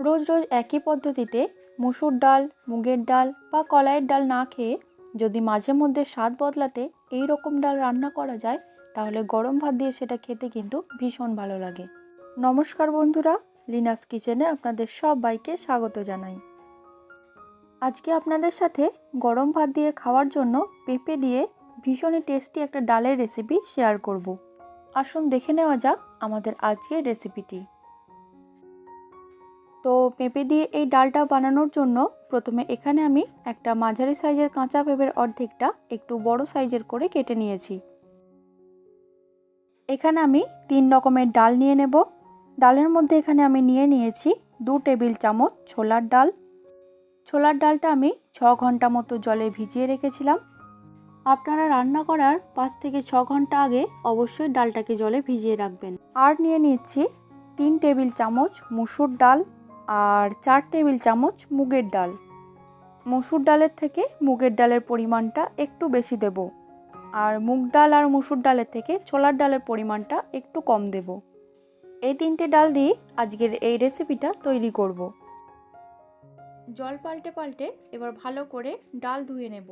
রোজ রোজ একই পদ্ধতিতে মুসুর ডাল, মুগের ডাল বা কলাইয়ের ডাল না খেয়ে যদি মাঝে মধ্যে স্বাদ বদলাতে এই রকম ডাল রান্না করা যায়, তাহলে গরম ভাত দিয়ে সেটা খেতে কিন্তু ভীষণ ভালো লাগে। নমস্কার বন্ধুরা লিনাস কিচেনে আপনাদের সবাইকে স্বাগত জানাই। আজকে আপনাদের সাথে গরম ভাত দিয়ে খাওয়ার জন্য পেঁপে দিয়ে ভীষণই টেস্টি একটা ডালের রেসিপি শেয়ার করব। আসুন দেখে নেওয়া যাক আমাদের আজকের রেসিপিটি। তো পেঁপে দিয়ে এই ডালটা বানানোর জন্য প্রথমে এখানে আমি একটা মাঝারি সাইজের কাঁচা পেঁপের অর্ধেকটা একটু বড় সাইজের করে কেটে নিয়েছি। এখানে আমি তিন রকমের ডাল নিয়ে নেব। ডালের মধ্যে এখানে আমি নিয়ে নিয়েছি দু টেবিল চামচ ছোলার ডাল। ছোলার ডালটা আমি ছ ঘণ্টা মতো জলে ভিজিয়ে রেখেছিলাম। আপনারা রান্না করার পাঁচ থেকে ছ ঘণ্টা আগে অবশ্যই ডালটাকে জলে ভিজিয়ে রাখবেন। আর নিয়ে নিচ্ছি তিন টেবিল চামচ মুসুর ডাল। আর চার টেবিল চামচ মুগের ডাল। মুসুর ডালের থেকে মুগের ডালের পরিমাণটা একটু বেশি দেব আর মুগ ডাল আর মুসুর ডালের থেকে ছোলার ডালের পরিমাণটা একটু কম দেব। এই তিনটে ডাল দিয়ে আজকের এই রেসিপিটা তৈরি করব। জল পাল্টে পাল্টে এবার ভালো করে ডাল ধুয়ে নেব।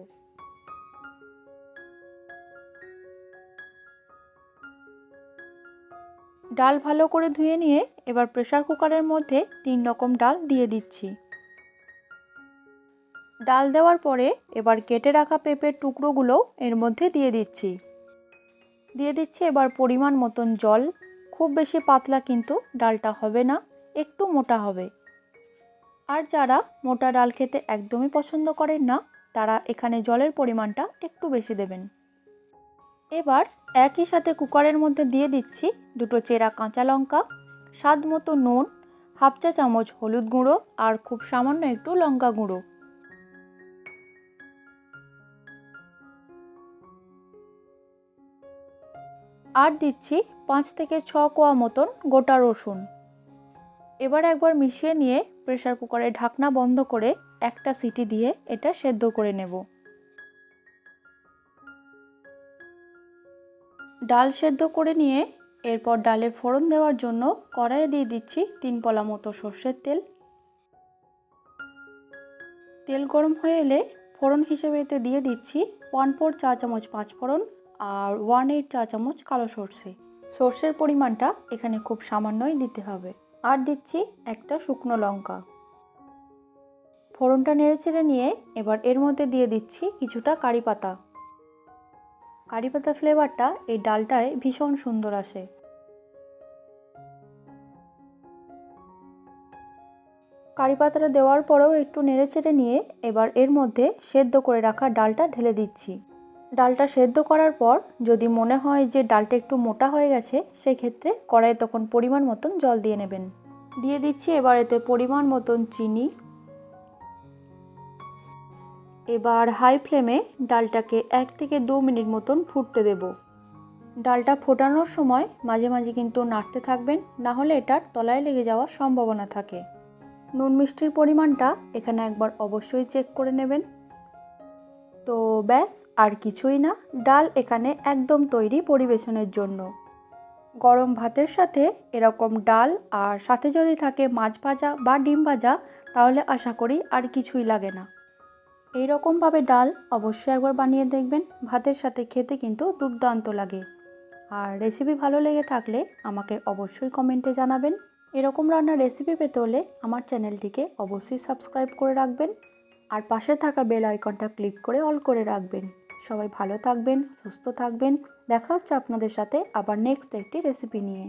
ডাল ভালো করে ধুয়ে নিয়ে এবার প্রেসার কুকারের মধ্যে তিন রকম ডাল দিয়ে দিচ্ছি। ডাল দেওয়ার পরে এবার কেটে রাখা পেঁপের টুকরোগুলো এর মধ্যে দিয়ে দিচ্ছি। দিয়ে দিচ্ছি এবার পরিমাণ মতন জল। খুব বেশি পাতলা কিন্তু ডালটা হবে না, একটু মোটা হবে। আর যারা মোটা ডাল খেতে একদমই পছন্দ করেন না, তারা এখানে জলের পরিমাণটা একটু বেশি দেবেন। এবার একই সাথে কুকারের মধ্যে দিয়ে দিচ্ছি দুটো চেরা কাঁচা লঙ্কা, স্বাদ মতো নুন, হাফ চা চামচ হলুদ গুঁড়ো আর খুব সামান্য একটু লঙ্কা গুঁড়ো। আর দিচ্ছি পাঁচ থেকে ছ কোয়া মতন গোটা রসুন। এবার একবার মিশিয়ে নিয়ে প্রেসার কুকারের ঢাকনা বন্ধ করে একটা সিটি দিয়ে এটা সেদ্ধ করে নেব। ডাল সেদ্ধ করে নিয়ে এরপর ডালে ফোড়ন দেওয়ার জন্য কড়াইয়ে দিয়ে দিচ্ছি তিন পলা মতো সর্ষের তেল। তেল গরম হয়ে এলে ফোড়ন হিসেবে এতে দিয়ে দিচ্ছি ওয়ান ফোর চা চামচ পাঁচ ফোড়ন আর ওয়ান এইট চা চামচ কালো সর্ষে। সর্ষের পরিমাণটা এখানে খুব সামান্যই দিতে হবে। আর দিচ্ছি একটা শুকনো লঙ্কা। ফোড়নটা নেড়ে চেড়ে নিয়ে এবার এর মধ্যে দিয়ে দিচ্ছি কিছুটা কারি পাতা। কারি পাতা ফ্লেভারটা এই ডালটায় ভীষণ সুন্দর আসে। কারি পাতাটা দেওয়ার পরেও একটু নেড়ে চেড়ে নিয়ে এবার এর মধ্যে সেদ্ধ করে রাখা ডালটা ঢেলে দিচ্ছি। ডালটা সেদ্ধ করার পর যদি মনে হয় যে ডালটা একটু মোটা হয়ে গেছে, সেক্ষেত্রে কড়াইয়ে তখন পরিমাণ মতন জল দিয়ে নেবেন। দিয়ে দিচ্ছি এবার এতে পরিমাণ মতন চিনি এবার হাই ফ্লেমে ডালটাকে এক থেকে দু মিনিট মতন ফুটতে দেব। ডালটা ফোটানোর সময় মাঝে মাঝে কিন্তু নাড়তে থাকবেন, না হলে এটার তলায় লেগে যাওয়ার সম্ভাবনা থাকে। নুন মিষ্টির পরিমাণটা এখানে একবার অবশ্যই চেক করে নেবেন। তো ব্যাস, আর কিছুই না, ডাল এখানে একদম তৈরি পরিবেশনের জন্য। গরম ভাতের সাথে এরকম ডাল আর সাথে যদি থাকে মাছ ভাজা বা ডিম ভাজা, তাহলে আশা করি আর কিছুই লাগে না। এই রকমভাবে ডাল অবশ্যই একবার বানিয়ে দেখবেন। ভাতের সাথে খেতে কিন্তু দুর্দান্ত লাগে। আর রেসিপি ভালো লেগে থাকলে আমাকে অবশ্যই কমেন্টে জানাবেন। এরকম রান্নার রেসিপি পেতে হলে আমার চ্যানেলটিকে অবশ্যই সাবস্ক্রাইব করে রাখবেন। আর পাশে থাকা বেল আইকনটা ক্লিক করে অল করে রাখবেন। সবাই ভালো থাকবেন, সুস্থ থাকবেন। দেখা হচ্ছে আপনাদের সাথে আবার নেক্সট একটি রেসিপি নিয়ে।